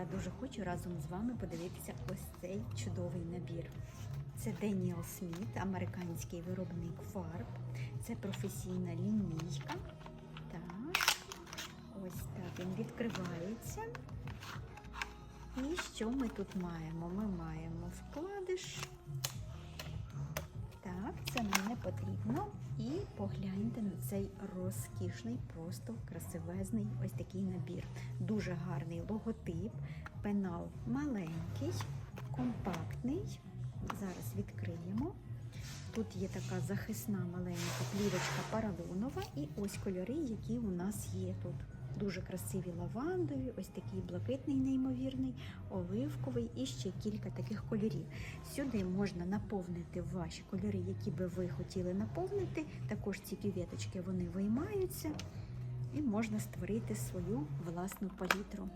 я дуже хочу разом з вами подивитися ось цей чудовий набір. Це Деніел Сміт, американський виробник фарб. Це професійна лінійка. Так, ось так він відкривається. І що ми тут маємо? Ми маємо вкладиш. Так, це мені не потрібно. І погляньте на цей розкішний, просто красивезний ось такий набір. Дуже гарний логотип, пенал маленький, компактний. Зараз відкриємо. Тут є така захисна маленька плівочка паралонова, і ось кольори, які у нас є тут. Дуже красиві лавандові, ось такий блакитний, неймовірний, оливковий і ще кілька таких кольорів. Сюди можна наповнити ваші кольори, які би ви хотіли наповнити. Також ці кюветочки вони виймаються і можна створити свою власну палітру.